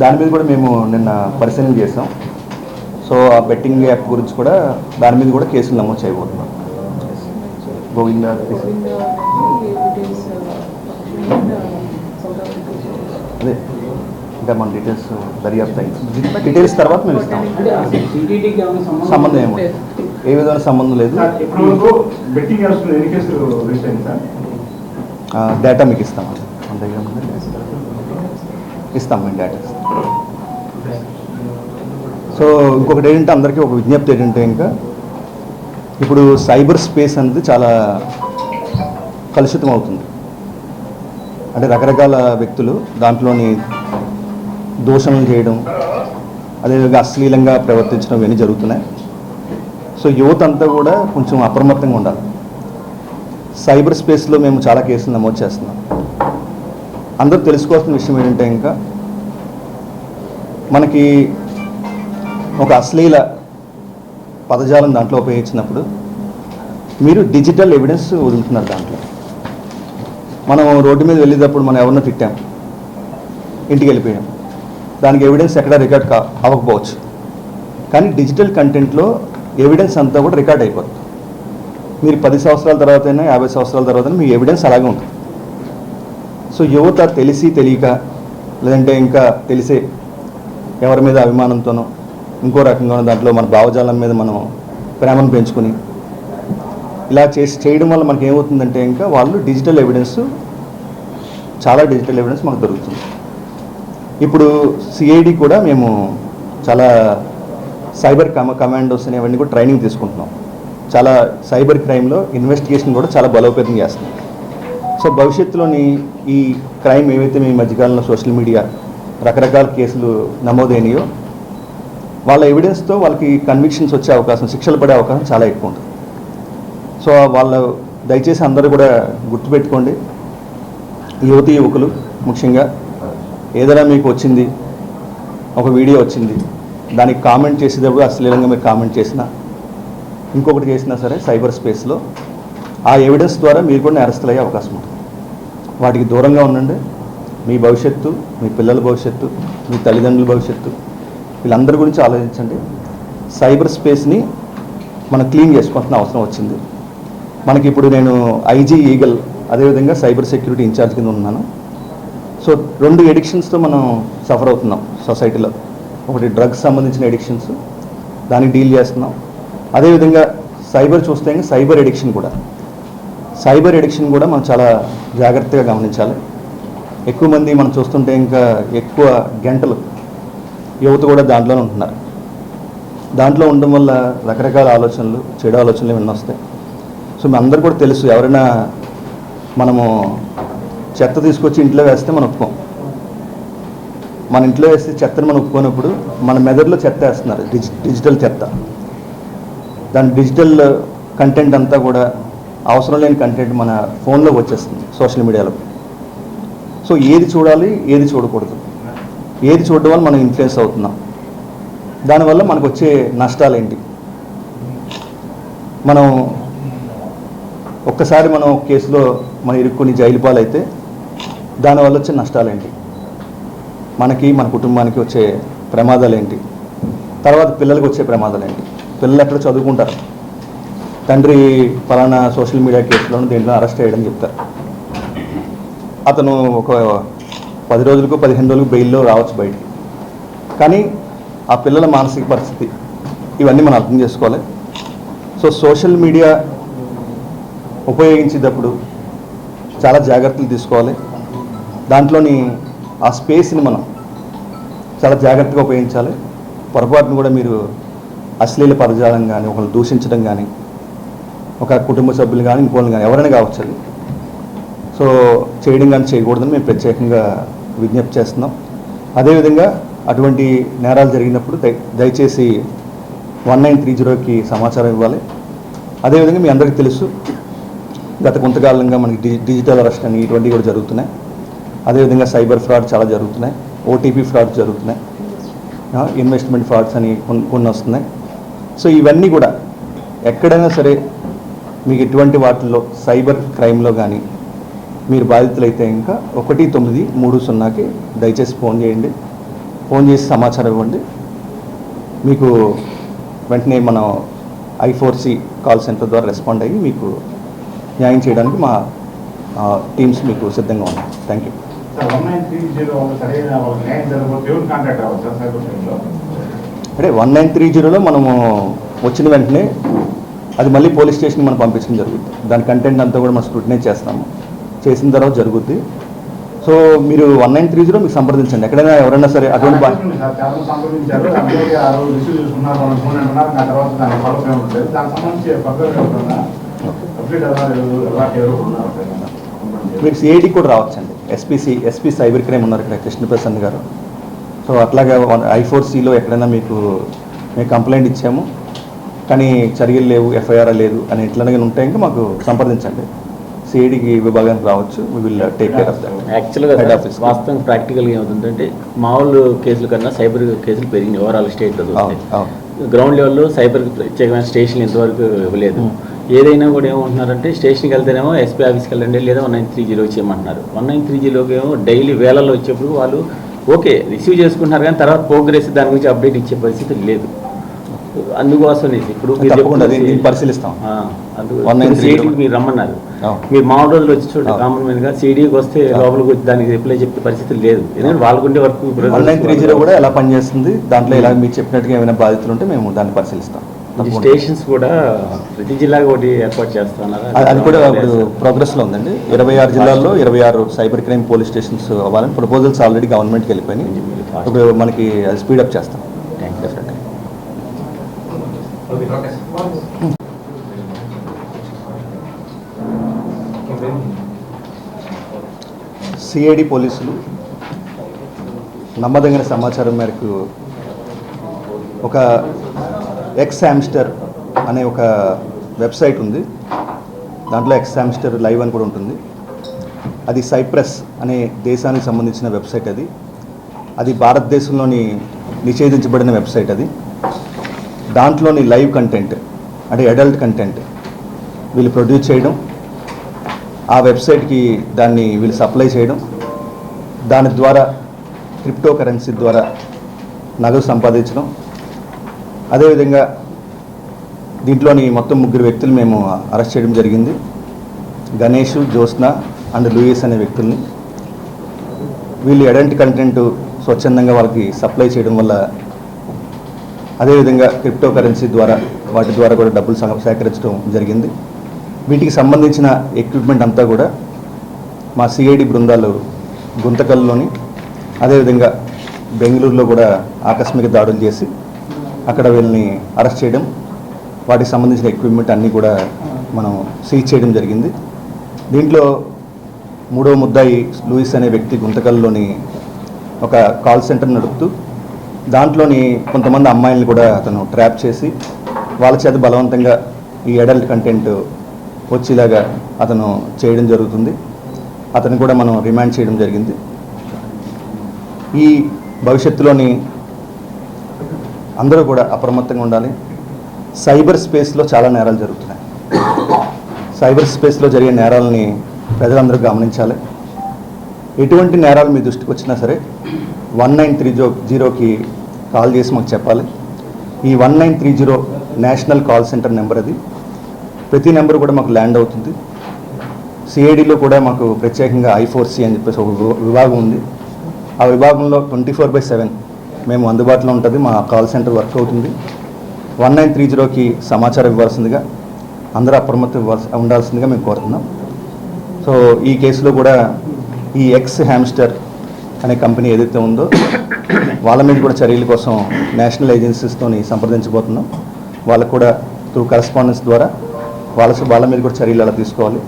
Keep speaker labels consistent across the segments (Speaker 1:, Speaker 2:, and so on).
Speaker 1: దాని మీద కూడా మేము నిన్న పరిశీలన చేసాం సో ఆ బెట్టింగ్ యాప్ గురించి కూడా దాని మీద కూడా కేసులు నమోదు చేయబోతున్నాం. గోవింద అదే ఇంకా మన డీటెయిల్స్ దర్యాప్తు అయింది. డీటెయిల్స్ తర్వాత మేము ఇస్తాం. సంబంధం ఏమో ఏ విధమైన సంబంధం లేదు. డేటా మీకు ఇస్తాం. ఇస్తామండి అడ్రస్ సో ఇంకొకటి ఏంటంటే అందరికీ ఒక విజ్ఞప్తి ఏంటంటే ఇంకా ఇప్పుడు సైబర్ స్పేస్ అనేది చాలా కలుషితం అవుతుంది అంటే రకరకాల వ్యక్తులు దాంట్లోని దోషణలు చేయడం అదేవిధంగా అశ్లీలంగా ప్రవర్తించడం ఇవన్నీ జరుగుతున్నాయి. సో యువత అంతా కూడా కొంచెం అప్రమత్తంగా ఉండాలి. సైబర్ స్పేస్లో మేము చాలా కేసులు నమోదు చేస్తున్నాం. అందరూ తెలుసుకోవాల్సిన విషయం ఏంటంటే ఇంకా మనకి ఒక అశ్లీల పదజాలం దాంట్లో ఉపయోగించినప్పుడు మీరు డిజిటల్ ఎవిడెన్స్ వదులుతున్నారు దాంట్లో. మనం రోడ్డు మీద వెళ్ళేటప్పుడు మనం ఎవరినో తిట్టాం ఇంటికి వెళ్ళిపోయాం. దానికి ఎవిడెన్స్ ఎక్కడ రికార్డ్ కా అవ్వకపోవచ్చు. కానీ డిజిటల్ కంటెంట్లో ఎవిడెన్స్ అంతా కూడా రికార్డ్ అయిపోతుంది. మీరు పది సంవత్సరాల తర్వాత అయినా యాభై సంవత్సరాల తర్వాత మీ ఎవిడెన్స్ అలాగే ఉంటుంది. సో యువత తెలిసి తెలియక లేదంటే ఇంకా తెలిసే ఎవరి మీద అభిమానంతోనో ఇంకో రకంగా దాంట్లో మన భావజాలం మీద మనం ప్రేమను పెంచుకుని ఇలా చేసి చేయడం వల్ల మనకి ఏమవుతుందంటే ఇంకా వాళ్ళు డిజిటల్ ఎవిడెన్స్ చాలా డిజిటల్ ఎవిడెన్స్ మనకు దొరుకుతుంది. ఇప్పుడు సిఐడి కూడా మేము చాలా సైబర్ కమ కమాండోస్ అనేవన్నీ కూడా ట్రైనింగ్ తీసుకుంటున్నాం. చాలా సైబర్ క్రైమ్లో ఇన్వెస్టిగేషన్ కూడా చాలా బలోపేతం చేస్తున్నాం సో భవిష్యత్తులోని ఈ క్రైమ్ ఏవైతే మీ మధ్యకాలంలో సోషల్ మీడియా రకరకాల కేసులు నమోదైనయో వాళ్ళ ఎవిడెన్స్తో వాళ్ళకి కన్విక్షన్స్ వచ్చే అవకాశం శిక్షలు పడే అవకాశం చాలా ఎక్కువ ఉంటుంది. సో వాళ్ళ దయచేసి అందరూ కూడా గుర్తుపెట్టుకోండి. యువతి యువకులు ముఖ్యంగా ఏదైనా మీకు వచ్చింది ఒక వీడియో వచ్చింది దానికి కామెంట్ చేసేటప్పుడు అశ్లీలంగా మీరు కామెంట్ చేసినా ఇంకొకటి చేసినా సరే సైబర్ స్పేస్లో ఆ ఎవిడెన్స్ ద్వారా మీరు కూడా నేరస్తులయ్యే అవకాశం ఉంటుంది. వాటికి దూరంగా ఉండండి. మీ భవిష్యత్తు మీ పిల్లల భవిష్యత్తు మీ తల్లిదండ్రుల భవిష్యత్తు వీళ్ళందరి గురించి ఆలోచించండి. సైబర్ స్పేస్ని మనం క్లీన్ చేసుకోవాల్సిన అవసరం వచ్చింది. మనకి ఇప్పుడు నేను ఐజీ ఈగల్ అదేవిధంగా సైబర్ సెక్యూరిటీ ఇన్ఛార్జ్ కింద ఉన్నాను. సో రెండు ఎడిక్షన్స్తో మనం సఫర్ అవుతున్నాం సొసైటీలో. ఒకటి డ్రగ్స్ సంబంధించిన ఎడిక్షన్స్ దానికి డీల్ చేస్తున్నాం. అదేవిధంగా సైబర్ చూస్తే సైబర్ ఎడిక్షన్ కూడా. సైబర్ ఎడిక్షన్ కూడా మనం చాలా జాగ్రత్తగా గమనించాలి. ఎక్కువ మంది మనం చూస్తుంటే ఇంకా ఎక్కువ గంటలు యువత కూడా దాంట్లోనే ఉంటున్నారు. దాంట్లో ఉండడం వల్ల రకరకాల ఆలోచనలు చెడు ఆలోచనలు ఇవన్నీ వస్తాయి. సో మీ అందరు కూడా తెలుసు ఎవరైనా మనము చెత్త తీసుకొచ్చి ఇంట్లో వేస్తే మనం ఒప్పుకోం. మన ఇంట్లో వేస్తే చెత్తను మనం ఒప్పుకోనప్పుడు మన మెదడులో చెత్త వేస్తున్నారు డిజి డిజిటల్ చెత్త. దాని డిజిటల్ కంటెంట్ అంతా కూడా అవసరం లేని కంటెంట్ మన ఫోన్లో వచ్చేస్తుంది సోషల్ మీడియాలో సో ఏది చూడాలి ఏది చూడకూడదు. ఏది చూడడం వల్ల మనం ఇన్ఫ్లుయెన్స్ అవుతున్నాం. దానివల్ల మనకు వచ్చే నష్టాలు ఏంటి? మనం ఒక్కసారి మనం కేసులో మనం ఇరుక్కుని జైలు పాలైతే దానివల్ల వచ్చే నష్టాలు ఏంటి? మనకి మన కుటుంబానికి వచ్చే ప్రమాదాలు ఏంటి? తర్వాత పిల్లలకు వచ్చే ప్రమాదాలు ఏంటి? పిల్లలు ఎక్కడ చదువుకుంటారు? తండ్రి ఫలానా సోషల్ మీడియా కేసులో దీంట్లో అరెస్ట్ చేయడం చెప్తారు. అతను ఒక పది రోజులకు పదిహేను రోజులకు బెయిల్లో రావచ్చు బయటికి. కానీ ఆ పిల్లల మానసిక పరిస్థితి ఇవన్నీ మనం అర్థం చేసుకోవాలి. సో సోషల్ మీడియా ఉపయోగించేటప్పుడు చాలా జాగ్రత్తలు తీసుకోవాలి. దాంట్లోని ఆ స్పేస్ని మనం చాలా జాగ్రత్తగా ఉపయోగించాలి. పొరపాటును కూడా మీరు అశ్లీల పదజాలం కానీ ఒకరిని దూషించడం కానీ ఒక కుటుంబ సభ్యులు కానీ ఇంకోళ్ళు కానీ ఎవరైనా కావచ్చు అది సో చేయడం కానీ చేయకూడదని మేము ప్రత్యేకంగా విజ్ఞప్తి చేస్తున్నాం. అదేవిధంగా అటువంటి నేరాలు జరిగినప్పుడు దయచేసి వన్ నైన్ త్రీ జీరోకి సమాచారం ఇవ్వాలి. అదేవిధంగా మీ అందరికీ తెలుసు గత కొంతకాలంగా మనకి డి డిజిటల్ అరెస్ట్ అని ఇటువంటివి కూడా జరుగుతున్నాయి. అదేవిధంగా సైబర్ ఫ్రాడ్ చాలా జరుగుతున్నాయి. ఓటీపీ ఫ్రాడ్ జరుగుతున్నాయి. ఇన్వెస్ట్మెంట్ ఫ్రాడ్స్ అని కొన్ని కొన్ని వస్తున్నాయి సో ఇవన్నీ కూడా ఎక్కడైనా సరే మీకు ఎటువంటి వాటిల్లో సైబర్ క్రైమ్లో కానీ మీరు బాధితులైతే ఇంకా ఒకటి తొమ్మిది మూడు సున్నాకి దయచేసి ఫోన్ చేయండి. ఫోన్ చేసి సమాచారం ఇవ్వండి. మీకు వెంటనే మనం I four C call centre ద్వారా రెస్పాండ్ అయ్యి మీకు న్యాయం చేయడానికి మా టీమ్స్ మీకు సిద్ధంగా ఉన్నాయి. Thank you. అంటే వన్ నైన్ త్రీ జీరోలో మనము వచ్చిన వెంటనే అది మళ్ళీ పోలీస్ స్టేషన్కి మనం పంపించడం జరుగుతుంది. దాని కంటెంట్ అంతా కూడా మనం స్క్రూటినైజ్ చేస్తాము. చేసిన తర్వాత జరుగుద్ది. సో మీరు వన్ నైన్ త్రీ జీరో మీకు సంప్రదించండి. ఎక్కడైనా ఎవరైనా సరే అటువంటి మీరు సిఐడి కూడా రావచ్చండి. ఎస్పీసీ ఎస్పీ సైబర్ క్రైమ్ ఉన్నారు ఇక్కడ కృష్ణప్రసన్న గారు. సో అట్లాగే ఐ ఫోర్ సిలో ఎక్కడైనా మీకు మేము కంప్లైంట్ ఇచ్చాము. కానీ చర్యలు లేవు ఎఫ్ఐఆర్ లేదు అని ఎట్లనే ఉంటే ఇంకా మాకు సంప్రదించండి. సిఐడికి విభాగానికి రావచ్చు we will take care of that
Speaker 2: యాక్చువల్గా. వాస్తవం ప్రాక్టికల్గా ఏమవుతుందంటే మామూలు కేసుల కన్నా సైబర్ కేసులు పెరిగినాయి ఓవరాల్ స్టేట్లో గ్రౌండ్ లెవెల్లో సైబర్ ప్రత్యేకమైన స్టేషన్ ఇంతవరకు ఇవ్వలేదు. ఏదైనా కూడా ఏమంటున్నారంటే స్టేషన్కి వెళ్తేనేమో ఎస్పీ ఆఫీస్కి వెళ్ళండి లేదా వన్ నైన్ త్రీ జీరో వచ్చేయమంటున్నారు. వన్ నైన్ త్రీ జీరోకి ఏమో డైలీ వేలలో వచ్చేప్పుడు వాళ్ళు ఓకే రిసీవ్ చేసుకుంటున్నారు కానీ తర్వాత ప్రోగ్రెస్ దాని గురించి అప్డేట్ ఇచ్చే పరిస్థితి లేదు. అందుకోసం ఇప్పుడు
Speaker 1: పరిశీలిస్తాం.
Speaker 2: ఆ, అందుకు
Speaker 1: 193
Speaker 2: సిఐడికి మీరు రమ్మన్నారు. మీరు మామూలు రోజులు వచ్చి చూడండి. కామన్ మ్యాన్గా సిఐడికి వస్తే. లోపలికి వచ్చి దానికి రిప్లై చెప్పే పరిస్థితి లేదు. ఎందుకంటే వాళ్ళకుండే వర్క్
Speaker 1: త్రీ జీరో కూడా ఎలా పనిచేస్తుంది? దాంట్లో ఇలా మీరు చెప్పినట్టుగా ఏమైనా బాధితులు ఉంటే మేము దాన్ని పరిశీలిస్తాం.
Speaker 2: స్టేషన్స్ కూడా ప్రతి జిల్లాకి ఒకటి ఏర్పాటు చేస్తున్నారా?
Speaker 1: అది- అది కూడా ఇప్పుడు ప్రోగ్రెస్లో ఉందండి. ఇరవై ఆరు జిల్లాల్లో ఇరవై ఆరు సైబర్ క్రైమ్ పోలీస్ స్టేషన్స్ అవ్వాలని ప్రపోజల్స్ ఆల్రెడీ గవర్నమెంట్కి వెళ్ళిపోయినాయి. ఇప్పుడు మనకి అది స్పీడప్ చేస్తాం. సిఐడి పోలీసులు నమ్మదగిన సమాచారం మేరకు ఒక ఎక్స్ హ్యామ్స్టర్ అనే ఒక వెబ్సైట్ ఉంది. దాంట్లో ఎక్స్ హ్యామ్స్టర్ లైవ్ అని కూడా ఉంటుంది. అది సైప్రస్ అనే దేశానికి సంబంధించిన వెబ్సైట్ అది. అది భారతదేశంలోని నిషేధించబడిన వెబ్సైట్ అది. దాంట్లోని లైవ్ కంటెంట్ అంటే అడల్ట్ కంటెంట్ వీళ్ళు ప్రొడ్యూస్ చేయడం ఆ వెబ్సైట్కి దాన్ని వీళ్ళు సప్లై చేయడం దాని ద్వారా క్రిప్టో కరెన్సీ ద్వారా నగదు సంపాదించడం. అదేవిధంగా దీంట్లోని మొత్తం ముగ్గురు వ్యక్తులు మేము అరెస్ట్ చేయడం జరిగింది. గణేష్ జ్యోత్స్న అండ్ లూయిస్ అనే వ్యక్తుల్ని. వీళ్ళు ఎడంటి కంటెంట్ స్వచ్ఛందంగా వాళ్ళకి సప్లై చేయడం వల్ల అదేవిధంగా క్రిప్టో కరెన్సీ ద్వారా వాటి ద్వారా కూడా డబ్బులు సేకరించడం జరిగింది. వీటికి సంబంధించిన ఎక్విప్మెంట్ అంతా కూడా మా సిఐడి బృందాలు గుంతకల్లోని అదేవిధంగా బెంగళూరులో కూడా ఆకస్మిక దాడులు చేసి అక్కడ వీళ్ళని అరెస్ట్ చేయడం వాటికి సంబంధించిన ఎక్విప్మెంట్ అన్నీ కూడా మనం సీజ్ చేయడం జరిగింది. దీంట్లో మూడో ముద్దాయి లూయిస్ అనే వ్యక్తి గుంతకల్లోని ఒక కాల్ సెంటర్ నడుపుతూ దాంట్లోని కొంతమంది అమ్మాయిలను కూడా అతను ట్రాప్ చేసి వాళ్ళ చేత బలవంతంగా ఈ అడల్ట్ కంటెంట్ వచ్చేలాగా అతను చేయడం జరుగుతుంది. అతను కూడా మనం రిమాండ్ చేయడం జరిగింది. ఈ భవిష్యత్తులోని అందరూ కూడా అప్రమత్తంగా ఉండాలి. సైబర్ స్పేస్లో చాలా నేరాలు జరుగుతున్నాయి. సైబర్ స్పేస్లో జరిగే నేరాలని ప్రజలందరూ గమనించాలి. ఎటువంటి నేరాలు మీ దృష్టికి వచ్చినా సరే వన్ నైన్ త్రీ జో జీరోకి కాల్ చేసి మాకు చెప్పాలి. ఈ one nine three zero national call centre number అది. ప్రతి నెంబర్ కూడా మాకు ల్యాండ్ అవుతుంది. సిఐడిలో కూడా మాకు ప్రత్యేకంగా ఐఫోర్సీ అని చెప్పేసి ఒక విభాగం ఉంది. ఆ విభాగంలో ట్వంటీ ఫోర్ బై సెవెన్ మేము అందుబాటులో ఉంటుంది. మా కాల్ సెంటర్ వర్క్ అవుతుంది. వన్ నైన్ త్రీ జీరోకి సమాచారం ఇవ్వాల్సిందిగా అందరూ అప్రమత్తం ఇవ్వాల్సి ఉండాల్సిందిగా మేము కోరుతున్నాం. సో ఈ కేసులో కూడా ఈ ఎక్స్ హ్యామ్స్టర్ అనే కంపెనీ ఏదైతే ఉందో వాళ్ళ మీద కూడా చర్యల కోసం నేషనల్ ఏజెన్సీస్తోని సంప్రదించబోతున్నాం. వాళ్ళకు కూడా త్రూ కరస్పాండెన్స్ ద్వారా వాళ్ళ వాళ్ళ మీద కూడా చర్యలు అలా తీసుకోవాలి.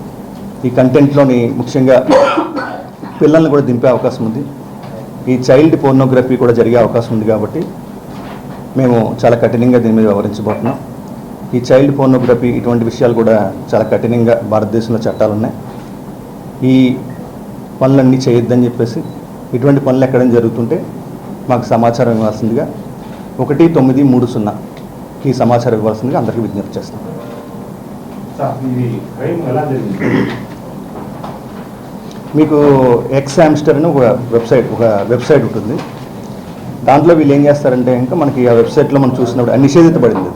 Speaker 1: ఈ కంటెంట్లోని ముఖ్యంగా పిల్లల్ని కూడా దింపే అవకాశం ఉంది. ఈ చైల్డ్ పోర్నోగ్రఫీ కూడా జరిగే అవకాశం ఉంది కాబట్టి మేము చాలా కఠినంగా దీని మీద వ్యవహరించబోతున్నాం. ఈ చైల్డ్ పోర్నోగ్రఫీ ఇటువంటి విషయాలు కూడా చాలా కఠినంగా భారతదేశంలో చట్టాలు ఉన్నాయి ఈ పనులన్నీ చేయొద్దని చెప్పేసి ఇటువంటి పనులు ఎక్కడైనా జరుగుతుంటే మాకు సమాచారం ఇవ్వాల్సిందిగా ఒకటి తొమ్మిది మూడు సున్నాకి సమాచారం ఇవ్వాల్సిందిగా అందరికీ విజ్ఞప్తి చేస్తాం. మీకు ఎక్స్ హామ్స్టర్ అని ఒక వెబ్సైట్ ఒక వెబ్సైట్ ఉంటుంది. దాంట్లో వీళ్ళు ఏం చేస్తారంటే ఇంకా మనకి ఆ వెబ్సైట్లో మనం చూసినప్పుడు అది.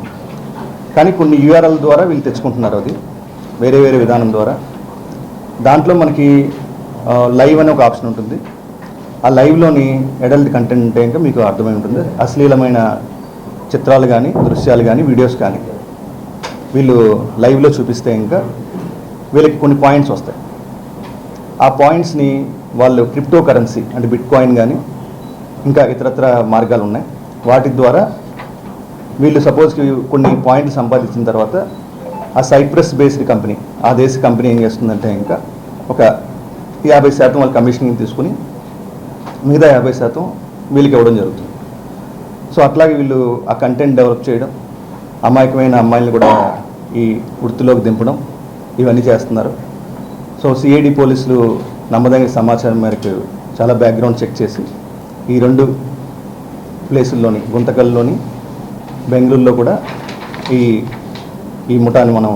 Speaker 1: కానీ కొన్ని యూఆర్ఎల్ ద్వారా వీళ్ళు తెచ్చుకుంటున్నారు అది వేరే వేరే విధానం ద్వారా. దాంట్లో మనకి లైవ్ అనే ఒక ఆప్షన్ ఉంటుంది. ఆ లైవ్లోని అడల్ట్ కంటెంట్ అంటే ఇంకా మీకు అర్థమై ఉంటుంది. అశ్లీలమైన చిత్రాలు కానీ దృశ్యాలు కానీ వీడియోస్ కానీ వీళ్ళు లైవ్లో చూపిస్తే ఇంకా వీళ్ళకి కొన్ని పాయింట్స్ వస్తాయి. ఆ పాయింట్స్ని వాళ్ళు క్రిప్టో కరెన్సీ అంటే బిట్ కాయిన్ కానీ ఇంకా ఇతరత్ర మార్గాలు ఉన్నాయి. వాటి ద్వారా వీళ్ళు సపోజ్కి కొన్ని పాయింట్లు సంపాదించిన తర్వాత ఆ సైప్రస్ బేస్డ్ కంపెనీ ఆ దేశ కంపెనీ ఏం చేస్తుందంటే ఇంకా ఒక యాభై శాతం వాళ్ళ కమిషన్ తీసుకుని మిగతా యాభై శాతం వీళ్ళకి ఇవ్వడం జరుగుతుంది. సో అట్లాగే వీళ్ళు ఆ కంటెంట్ డెవలప్ చేయడం అమాయకమైన అమ్మాయిలను కూడా ఈ వృత్తిలోకి దింపడం ఇవన్నీ చేస్తున్నారు. సో సిఐడి పోలీసులు నమ్మదగిన సమాచారం మేరకు చాలా బ్యాక్గ్రౌండ్ చెక్ చేసి ఈ రెండు ప్లేసుల్లోని గుంతకల్లోని బెంగళూరులో కూడా ఈ ఈ ముఠాన్ని మనం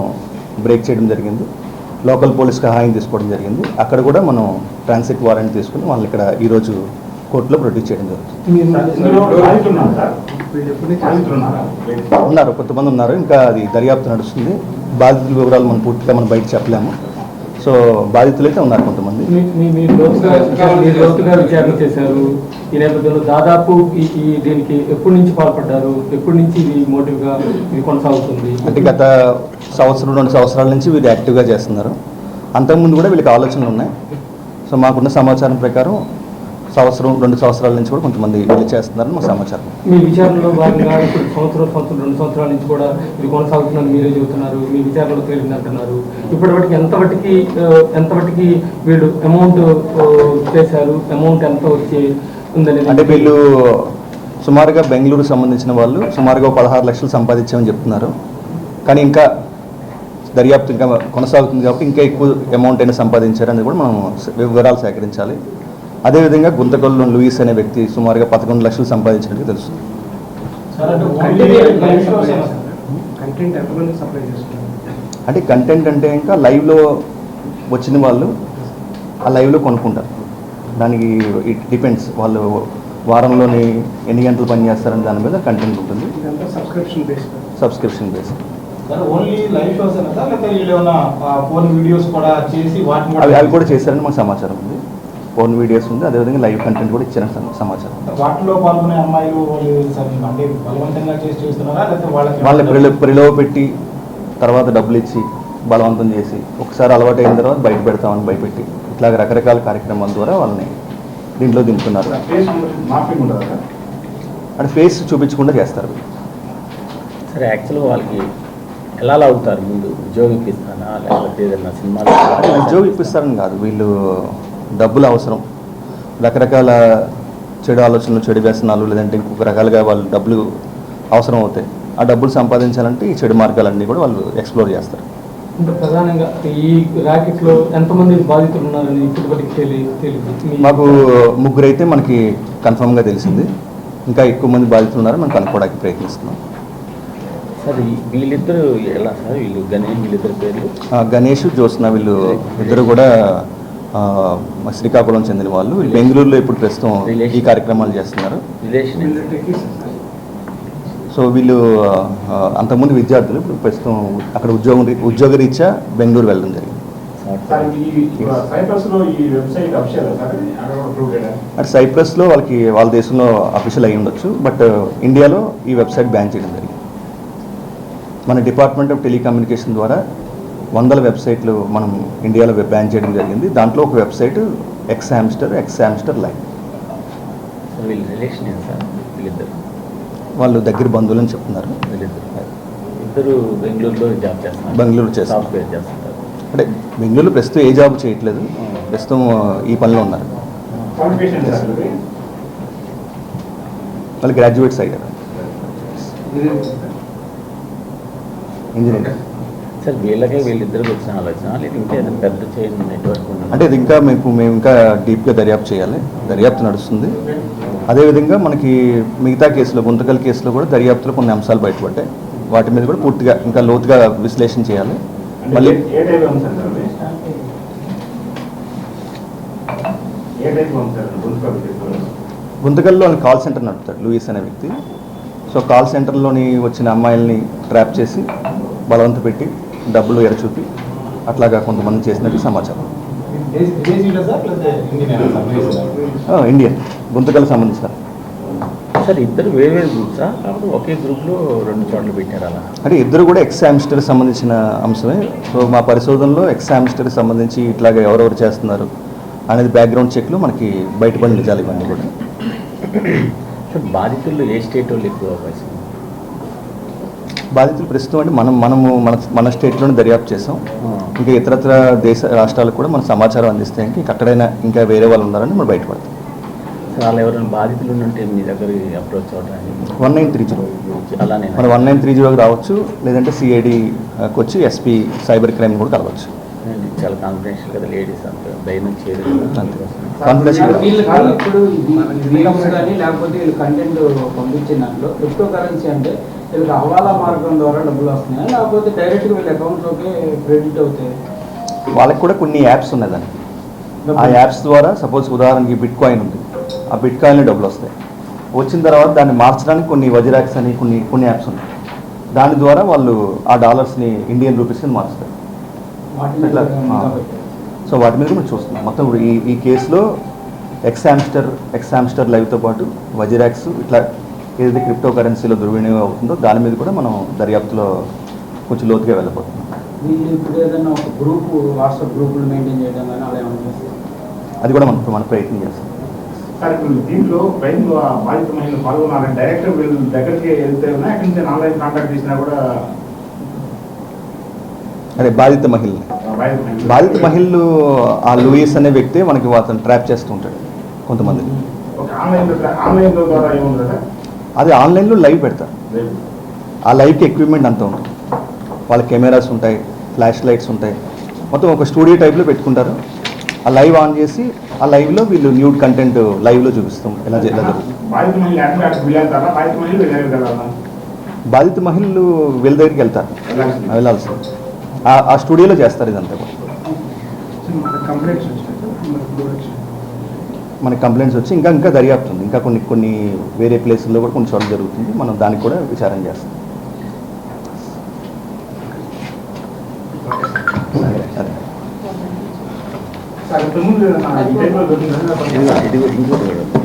Speaker 1: బ్రేక్ చేయడం జరిగింది. లోకల్ పోలీస్ సహాయం తీసుకోవడం జరిగింది. అక్కడ కూడా మనం ట్రాన్సిట్ వారెంట్ తీసుకుని వాళ్ళని ఇక్కడ ఈరోజు కోర్టులో ప్రొడ్యూస్ చేయడం జరుగుతుంది. ఉన్నారు కొంతమంది ఉన్నారు. ఇంకా అది దర్యాప్తు నడుస్తుంది. బాధితుల వివరాలు మనం పూర్తిగా మనం బయట చెప్పలేము. సో బాధితులు అయితే ఉన్నారు కొంతమంది.
Speaker 3: విచారణ చేశారు. ఈ నేపథ్యంలో దాదాపు ఈ దీనికి ఎప్పటి నుంచి పాల్పడ్డారు? ఎప్పటి నుంచి ఇది మోటివ్గా ఇది కొనసాగుతుంది?
Speaker 1: అంటే గత సంవత్సరం రెండు సంవత్సరాల నుంచి వీళ్ళు యాక్టివ్గా చేస్తున్నారు. అంతకుముందు కూడా వీళ్ళకి ఆలోచనలు ఉన్నాయి. సో మాకున్న సమాచారం ప్రకారం సంవత్సరం రెండు సంవత్సరాల నుంచి కూడా కొంతమంది వీళ్ళు చేస్తున్నారని మాకు సమాచారం.
Speaker 3: మీ విచారణలో భాగంగా ఇప్పుడు సంవత్సరం సంవత్సరం రెండు సంవత్సరాల నుంచి కూడా ఇది కొనసాగుతుందని మీరే చెబుతున్నారు మీ విచారణలో తేలింది అంటున్నారు ఇప్పటివరకు ఎంతవరకు ఎంతవరకు వీళ్ళు అమౌంట్ చేశారు అమౌంట్ ఎంత వచ్చి ఉందనేది
Speaker 1: అంటే వీళ్ళు సుమారుగా బెంగళూరు సంబంధించిన వాళ్ళు సుమారుగా పదహారు లక్షలు సంపాదించామని చెప్తున్నారు. కానీ ఇంకా దర్యాప్తు ఇంకా కొనసాగుతుంది కాబట్టి ఇంకా ఎక్కువ అమౌంట్ అయినా సంపాదించారని కూడా మనం వివరాలు సేకరించాలి. అదేవిధంగా గుంతకొల్లు లూయిస్ అనే వ్యక్తి సుమారుగా పదకొండు లక్షలు సంపాదించినట్టు తెలుస్తుంది. అంటే కంటెంట్ అంటే ఇంకా లైవ్లో వచ్చిన వాళ్ళు ఆ లైవ్లో కొనుక్కుంటారు. దానికి ఇట్ డిపెండ్స్ వాళ్ళు వారంలోని ఎన్ని గంటలు పని చేస్తారని దాని మీద కంటెంట్ ఉంటుంది.
Speaker 4: ఇదంతా సబ్స్క్రిప్షన్ బేస్డ్
Speaker 1: సబ్స్క్రిప్షన్ బేస్ అవి కూడా చేశారని మాకు సమాచారం ఉంది. ఫోన్ వీడియోస్ ఉంది. అదేవిధంగా లైవ్ కంటెంట్ కూడా ఇచ్చారని సమ- సమాచారం.
Speaker 5: వాటిలో పాల్గొనే అమ్మాయిలు వాళ్ళు సార్ మీకు అంటే బలవంతంగా చేసి చేస్తున్నారా? లేకపోతే వాళ్ళకి
Speaker 1: వాళ్ళని ప్రిలో ప్రిలోవ పెట్టి తర్వాత డబ్బులు ఇచ్చి బలవంతం చేసి ఒకసారి అలవాటు అయిన తర్వాత బయట పెడతామని భయపెట్టి ఇట్లాగ రకరకాల కార్యక్రమాల ద్వారా వాళ్ళని దీంట్లో దింపుతున్నారు. అంటే ఫేస్ చూపించకుండా చేస్తారు.
Speaker 2: సరే యాక్చువల్గా వాళ్ళకి ఎలా అవుతారు ముందు ఉద్యోగం ఇప్పిస్తానా? లేకపోతే ఏదైనా సినిమాలు
Speaker 1: ఉద్యోగం ఇప్పిస్తారని కాదు. వీళ్ళు డబ్బులు అవసరం. రకరకాల చెడు ఆలోచనలు చెడు వ్యసనాలు లేదంటే ఇంకొక రకాలుగా వాళ్ళు డబ్బులు అవసరం అవుతాయి. ఆ డబ్బులు సంపాదించాలంటే ఈ చెడు మార్గాలన్నీ కూడా వాళ్ళు ఎక్స్ప్లోర్ చేస్తారు.
Speaker 3: ప్రధానంగా ఈ ర్యాకెట్లో ఎంతమంది బాధితులు ఉన్నారని ఇప్పటివరకు తెలి తెలియదు మీ-
Speaker 1: మాకు ముగ్గురు అయితే మనకి కన్ఫర్మ్గా తెలిసింది. ఇంకా ఎక్కువ మంది బాధితులు ఉన్నారని మనం కనుక్కోవడానికి ప్రయత్నిస్తున్నాం.
Speaker 2: సార్ వీళ్ళిద్దరు ఎలా సార్? వీళ్ళు గణేష్ వీళ్ళిద్దరు పేర్లు?
Speaker 1: గణేష్ జ్యోత్స్న వీళ్ళు ఇద్దరు కూడా శ్రీకాకుళం చెందిన వాళ్ళు. బెంగళూరులో ఇప్పుడు ప్రస్తుతం ఈ కార్యక్రమాలు చేస్తున్నారు. సో వీళ్ళు అంతకుముందు విద్యార్థులు ఇప్పుడు ప్రస్తుతం అక్కడ ఉద్యోగం ఉద్యోగ రీత్యా బెంగళూరు వెళ్ళడం జరిగింది.
Speaker 6: సార్ ఈ సైప్రస్లో ఈ వెబ్సైట్ అఫిషియల్ సార్? అక్కడ కూడా ప్రూవ్
Speaker 1: అటు సైప్రస్లో వాళ్ళకి వాళ్ళ దేశంలో అఫీషియల్ అయి ఉండొచ్చు బట్ ఇండియాలో ఈ వెబ్సైట్ బ్యాన్ చేయడం జరిగింది. మన డిపార్ట్మెంట్ ఆఫ్ టెలికమ్యూనికేషన్ ద్వారా వందల వెబ్సైట్లు మనం ఇండియాలో బ్యాన్ చేయడం జరిగింది. దాంట్లో ఒక website X hamster X hamster live
Speaker 2: వీళ్ళ
Speaker 1: దగ్గర బంధువులు అని చెప్తున్నారు.
Speaker 2: వీళ్ళిద్దరు ఇద్దరు బెంగళూరులో జాబ్ చేస్తున్నారు.
Speaker 1: బెంగళూరు చేస్తారు. అంటే బెంగళూరులో ప్రస్తుతం ఏ జాబ్ చేయట్లేదు. ప్రస్తుతం ఈ పనిలో ఉన్నారు? వాళ్ళు గ్రాడ్యుయేట్స్ అయ్యారు. ఇంజనీరింగ్
Speaker 2: సార్ వీళ్ళకే వీళ్ళిద్దరికి వచ్చిన ఆలోచన లేదా ఇంకా ఏదైనా పెద్ద చైన్ నెట్వర్క్ ఉందా?
Speaker 1: అంటే ఇది ఇంకా మేము మేము ఇంకా డీప్గా దర్యాప్తు చేయాలి. దర్యాప్తు నడుస్తుంది. అదేవిధంగా మనకి మిగతా కేసులో గుంతకల్ కేసులో కూడా దర్యాప్తులో కొన్ని అంశాలు బయటపడ్డాయి. వాటి మీద కూడా పూర్తిగా ఇంకా లోతుగా విశ్లేషణ చేయాలి. మళ్ళీ గుంతకల్లో కాల్ సెంటర్ నడుపుతాడు లూయిస్ అనే వ్యక్తి. సో కాల్ సెంటర్లోని వచ్చిన అమ్మాయిల్ని ట్రాప్ చేసి బలవంత పెట్టి డబ్బులు ఎరచూపి అట్లాగా కొంతమంది చేసినట్టు సమాచారం.
Speaker 5: ఇండియన్
Speaker 1: గుంతకల్కి సంబంధించిన.
Speaker 2: సార్ ఇద్దరు వేరు గ్రూప్సా? కాకపోతే ఒకే గ్రూప్లో రెండు చోట్ల పెట్టారు అలా.
Speaker 1: అంటే ఇద్దరు కూడా ఎక్స్ హామ్స్టర్ సంబంధించిన అంశమే. సో మా పరిశోధనలో ఎక్స్ హామ్స్టర్ సంబంధించి ఇట్లాగా ఎవరెవరు చేస్తున్నారు అనేది బ్యాక్గ్రౌండ్ చెక్లు మనకి బయటపడిన నిజాలు ఇవన్నీ కూడా
Speaker 2: సార్ బాధితుల్లో ఏ స్టేట్ వాళ్ళు ఎక్కువ అవకాశం?
Speaker 1: బాధితులు ప్రస్తుతం అంటే మనం మనము మన మన స్టేట్లోనే దర్యాప్తు చేసాం ఇంకా ఇతరత్ర దేశ రాష్ట్రాలకు కూడా మన సమాచారం అందిస్తే ఇంకా ఎక్కడైనా ఇంకా వేరే వాళ్ళు ఉన్నారని మనం బయటపడతాం.
Speaker 2: వాళ్ళు ఎవరైనా బాధితులు ఉంటే మీ దగ్గర అప్రోచ్ అవడానికి
Speaker 1: వన్ నైన్ త్రీ జీరో.
Speaker 2: అలానే
Speaker 1: మన వన్ నైన్ త్రీ జీరోకి రావచ్చు లేదంటే సిఐడికి వచ్చి ఎస్పీ సైబర్ క్రైమ్ కూడా కలవచ్చు.
Speaker 2: చాలా కాన్ఫిడెన్షియల్ కదా లేడీస్ అంత ధైర్యం చేయదు
Speaker 1: అంతే. Confidential గా.
Speaker 7: వీళ్ళకి ఇప్పుడు లేకపోతే కంటెంట్ పంపించిన దాంట్లో క్రిప్టో కరెన్సీ అంటే వీళ్ళకి హవాలా మార్గం ద్వారా డబ్బులు వస్తున్నాయి? లేకపోతే డైరెక్ట్గా వీళ్ళ అకౌంట్లోకి క్రెడిట్ అవుతాయి
Speaker 1: వాళ్ళకి కూడా కొన్ని యాప్స్ ఉన్నాయి దానికి. ఆ యాప్స్ ద్వారా సపోజ్ ఉదాహరణకి బిట్ కాయిన్ ఉంది. ఆ బిట్ కాయిన్లో డబ్బులు వస్తాయి. వచ్చిన తర్వాత దాన్ని మార్చడానికి కొన్ని వజిరాక్స్ అని కొన్ని కొన్ని యాప్స్ ఉన్నాయి. దాని ద్వారా వాళ్ళు ఆ డాలర్స్ని ఇండియన్ రూపీస్ కింద మారుస్తారు
Speaker 7: వాటి మీద
Speaker 1: ఎట్లా?
Speaker 7: నిఘా
Speaker 1: ఆ.
Speaker 7: పెట్టారు.
Speaker 1: సో వాటి మీద కూడా మనం చూస్తున్నాం. మొత్తం ఇప్పుడు ఈ ఈ కేసులో ఎక్స్ హామ్స్టర్ ఎక్స్ హామ్స్టర్ లైవ్తో పాటు వజిరాక్స్ ఇట్లా ఏదైతే క్రిప్టో కరెన్సీలో దుర్వినియోగం అవుతుందో దాని మీద కూడా మనం దర్యాప్తులో కొంచెం లోతుగా వెళ్ళిపోతున్నాం
Speaker 7: వీళ్ళు ఇప్పుడు ఏదైనా ఒక గ్రూప్ వాట్సాప్ గ్రూపులు మెయింటైన్ చేయడం కానీ అలా ఏమైనా చేస్తారు?
Speaker 1: అది కూడా మనం మన ప్రయత్నం చేస్తాం.
Speaker 6: సార్ ఇప్పుడు దీంట్లో వీళ్ళు దగ్గరికి వెళ్తే ఉన్నా ఎక్కడి నుంచి ఆన్లైన్ కాంటాక్ట్ చేసినా కూడా
Speaker 1: అదే బాధిత మహిళని.
Speaker 6: ఆ బాధిత మహిళలు.
Speaker 1: ఆ లూయిస్ అనే వ్యక్తే మనకి అతను ట్రాప్ చేస్తూ ఉంటాడు కొంతమందిని. అది ఆన్లైన్లో లైవ్ పెడతారు. ఆ లైవ్కి ఎక్విప్మెంట్ అంతా ఉంటుంది. వాళ్ళ కెమెరాస్ ఉంటాయి ఫ్లాష్ లైట్స్ ఉంటాయి. మొత్తం ఒక స్టూడియో టైప్లో పెట్టుకుంటారు. ఆ లైవ్ ఆన్ చేసి ఆ లైవ్లో వీళ్ళు న్యూడ్ కంటెంట్ లైవ్లో చూపిస్తాం. ఎలా ఎలా జరుగుతుంది
Speaker 6: బాధిత మహిళలు
Speaker 1: వీళ్ళ దగ్గరికి వెళ్తారు.
Speaker 6: వెళ్ళాల్సింది?
Speaker 1: ఆ- స్టూడియోలో చేస్తారు ఇదంతా కూడా.
Speaker 4: మనకు
Speaker 1: కంప్లైంట్స్ వచ్చి ఇంకా ఇంకా దర్యాప్తు ఉంది. ఇంకా కొన్ని కొన్ని వేరే ప్లేసుల్లో కూడా కొన్ని చోట్ల జరుగుతుంది. మనం దానికి కూడా విచారం చేస్తాం.
Speaker 2: ఇది ఇంకోటి